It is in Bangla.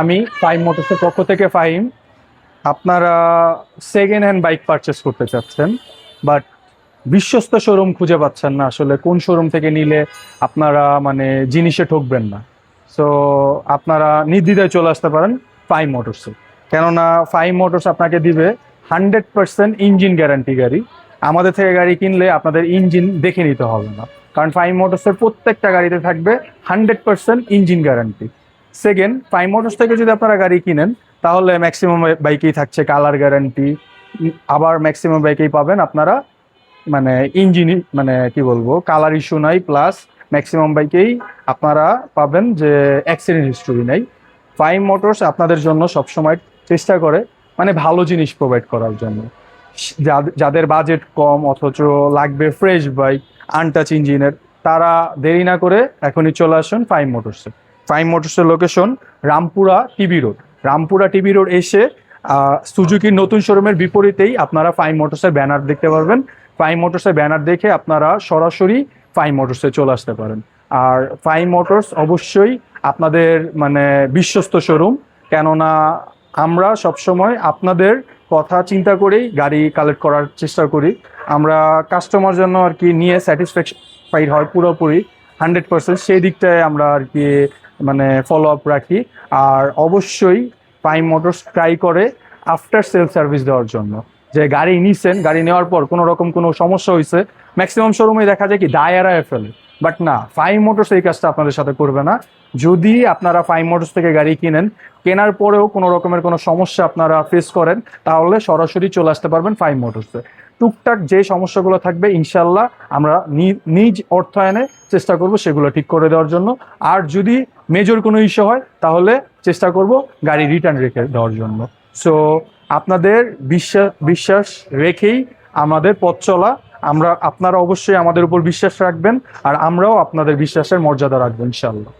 আমি ফাইম মোটরসের পক্ষ থেকে ফাইম। আপনারা সেকেন্ড হ্যান্ড বাইক পারচেস করতে চাচ্ছেন বাট বিশ্বস্ত শোরুম খুঁজে পাচ্ছেন না আসলে কোন শোরুম থেকে নিলে আপনারা মানে জিনিসে ঠকবেন না। সো আপনারা নির্দ্বিধায় চলে আসতে পারেন ফাইম মোটরসে কেননা ফাইম মোটরস আপনাকে দিবে হান্ড্রেড পার্সেন্ট ইঞ্জিন গ্যারান্টি গাড়ি। আমাদের থেকে গাড়ি কিনলে আপনাদের ইঞ্জিন দেখে নিতে হবে না। কারণ ফাইম মোটরসের প্রত্যেকটা গাড়িতে থাকবে hundred percent engine guarantee second five motors থেকে যদি আপনারা গাড়ি কিনেন, তাহলে ম্যাক্সিমাম বাইকেই থাকছে কালার গ্যারান্টি আবার ম্যাক্সিমাম বাইকেই পাবেন আপনারা মানে ইঞ্জিন মানে কি বলব কালার ইস্যু নাই প্লাস ম্যাক্সিমাম বাইকেই আপনারা পাবেন যে অ্যাক্সিডেন্ট হিস্টোরি নাই। ফাইভ মোটরস আপনাদের জন্য সবসময় চেষ্টা করে মানে ভালো জিনিস প্রোভাইড করার জন্য। যাদের বাজেট কম, অথচ লাগবে ফ্রেশ বাইক আনটাচ ইঞ্জিনের তারা দেরি না করে এখনই চলে আসুন ফাইভ মোটরসে five মোটরসের location Rampura TB road Rampura TB road এসে সুজুকির নতুন শোরুমের বিপরীতেই আপনারা ফাইভ মোটরসের ব্যানার দেখতে পারবেন। ফাইভ মোটরসের ব্যানার দেখে আপনারা সরাসরি ফাইভ মোটরসে চলে আসতে পারেন। আর ফাইভ মোটরস অবশ্যই আপনাদের মানে বিশ্বস্ত শোরুম কেননা আমরা সবসময় আপনাদের কথা চিন্তা করেই গাড়ি কালেক্ট করার চেষ্টা করি। আমরা কাস্টমার জন্য আর কি নিয়ে স্যাটিসফ্যাকশন হয় পুরোপুরি। হান্ড্রেড পার্সেন্ট সেই দিকটায় আমরা আর কি মানে ফলো আপ রাখি। আর অবশ্যই প্রাইম মোটরস ট্রাই করে আফটার সেল সার্ভিস দেওয়ার জন্য। যে গাড়ি নিছেন, গাড়ি নেওয়ার পর কোনো রকম কোনো সমস্যা হয়েছে ম্যাক্সিমাম শোরুমে দেখা যায় কি দায়েরায় ফেলে। বাট না ফাইভ মোটরস এই কাজটা আপনাদের সাথে করবে না। যদি আপনারা ফাইভ মোটরস থেকে গাড়ি কিনেন, কেনার পরেও কোনো রকমের কোনো সমস্যা আপনারা ফেস করেন, তাহলে সরাসরি চলে আসতে পারবেন ফাইভ মোটরসে টুকটাক যে সমস্যাগুলো থাকবে ইনশাল্লাহ আমরা নিজ অর্থায়নে চেষ্টা করব সেগুলো ঠিক করে দেওয়ার জন্য। আর যদি মেজর কোনো ইস্যু হয়, তাহলে চেষ্টা করব গাড়ি রিটার্ন রেখে দেওয়ার জন্য। সো আপনাদের বিশ্বাস বিশ্বাস রেখেই আমাদের পথ চলা আমরা আপনারা অবশ্যই আমাদের উপর বিশ্বাস রাখবেন আর আমরাও আপনাদের বিশ্বাসের মর্যাদা রাখব ইনশাল্লাহ